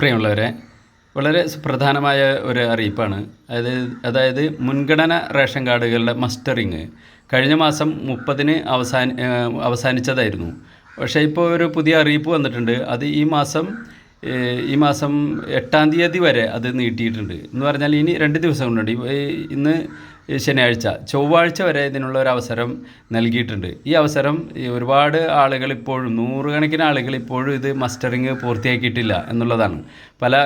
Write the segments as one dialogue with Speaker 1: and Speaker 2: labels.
Speaker 1: പ്രിയമുള്ളവരെ വളരെ സുപ്രധാനമായ ഒരു അറിയിപ്പാണ്. അതായത് അതായത് മുൻഗണന റേഷൻ കാർഡുകളുടെ മസ്റ്ററിങ് കഴിഞ്ഞ മാസം മുപ്പതിന് അവസാന അവസാനിച്ചതായിരുന്നു. പക്ഷേ ഇപ്പോൾ ഒരു പുതിയ അറിയിപ്പ് വന്നിട്ടുണ്ട്. അത് ഈ മാസം ഈ മാസം എട്ടാം തീയതി വരെ അത് നീട്ടിയിട്ടുണ്ട്. എന്ന് പറഞ്ഞാൽ ഇനി രണ്ട് ദിവസം കൊണ്ടുണ്ട്. ഇന്ന് ശനിയാഴ്ച ചൊവ്വാഴ്ച വരെ ഇതിനുള്ള ഒരു അവസരം നൽകിയിട്ടുണ്ട്. ഈ അവസരം ഒരുപാട് ആളുകൾ ഇപ്പോഴും നൂറുകണക്കിന് ആളുകൾ ഇപ്പോഴും ഇത് മസ്റ്ററിങ് പൂർത്തിയാക്കിയിട്ടില്ല എന്നുള്ളതാണ്. പല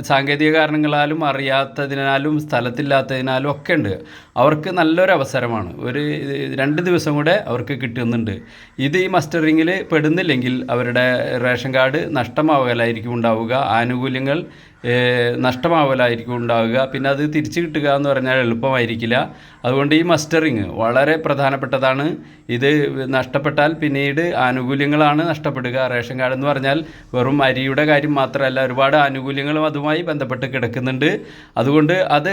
Speaker 1: സാങ്കേതിക കാരണങ്ങളാലും അറിയാത്തതിനാലും സ്ഥലത്തില്ലാത്തതിനാലും ഒക്കെ ഉണ്ട്. അവർക്ക് നല്ലൊരു അവസരമാണ്. ഒരു രണ്ട് ദിവസം കൂടെ അവർക്ക് കിട്ടുന്നുണ്ട്. ഇത് ഈ മസ്റ്ററിങ്ങിൽ പെടുന്നില്ലെങ്കിൽ അവരുടെ റേഷൻ കാർഡ് നഷ്ടമാവലായിരിക്കും ഉണ്ടാവുക. ആനുകൂല്യങ്ങൾ നഷ്ടമാവലായിരിക്കും ഉണ്ടാവുക. പിന്നെ അത് തിരിച്ചു കിട്ടുക എന്ന് പറഞ്ഞാൽ എളുപ്പമായിരിക്കില്ല. അതുകൊണ്ട് ഈ മസ്റ്ററിങ് വളരെ പ്രധാനപ്പെട്ടതാണ്. ഇത് നഷ്ടപ്പെട്ടാൽ പിന്നീട് ആനുകൂല്യങ്ങളാണ് നഷ്ടപ്പെടുക. റേഷൻ കാർഡ് എന്ന് പറഞ്ഞാൽ വെറും അരിയുടെ കാര്യം മാത്രമല്ല ഒരുപാട് ആനുകൂല്യങ്ങളും അതുമായി ബന്ധപ്പെട്ട് കിടക്കുന്നുണ്ട്. അതുകൊണ്ട് അത്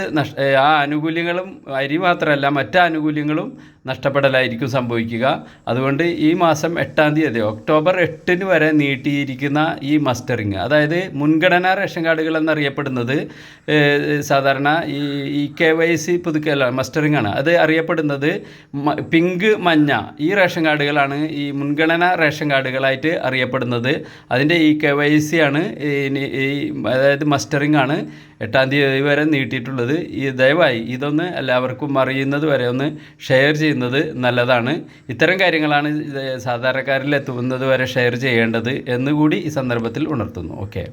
Speaker 1: ആ ആനുകൂല്യങ്ങളും അരി മാത്രമല്ല മറ്റ് ആനുകൂല്യങ്ങളും നഷ്ടപ്പെടലായിരിക്കും സംഭവിക്കുക. അതുകൊണ്ട് ഈ മാസം എട്ടാം തീയതി ഒക്ടോബർ എട്ടിന് വരെ നീട്ടിയിരിക്കുന്ന ഈ മസ്റ്ററിങ് അതായത് മുൻഗണനാ റേഷൻ കാർഡുകൾ എന്നറിയപ്പെടുന്നത് സാധാരണ ഈ ഇ കെ വൈ സി പുതുക്കല മസ്റ്ററിംഗ് ആണ് അത് അറിയപ്പെടുന്നത് പിങ്ക് മഞ്ഞ. ഈ റേഷൻ കാർഡുകളാണ് ഈ മുൻഗണന റേഷൻ കാർഡുകളായിട്ട് അറിയപ്പെടുന്നത്. അതിന്റെ ഈ കെ വൈ സി ആണ് ഈ- അതായത് മസ്റ്ററിംഗ് ആണ് എട്ടാം തീയതി വരെ നീട്ടിയിട്ടുള്ളത്. ഈ ദയവായി ഇതൊന്ന് എല്ലാവർക്കും അറിയുന്നത് വരെ ഒന്ന് ഷെയർ ചെയ്യുന്നത് നല്ലതാണ്. ഇത്തരം കാര്യങ്ങളാണ് സാധാരണക്കാരിൽ എത്തുന്നത് വരെ ഷെയർ ചെയ്യേണ്ടത് എന്നുകൂടി ഈ സന്ദർഭത്തിൽ ഉണർത്തുന്നു. ഓക്കെ.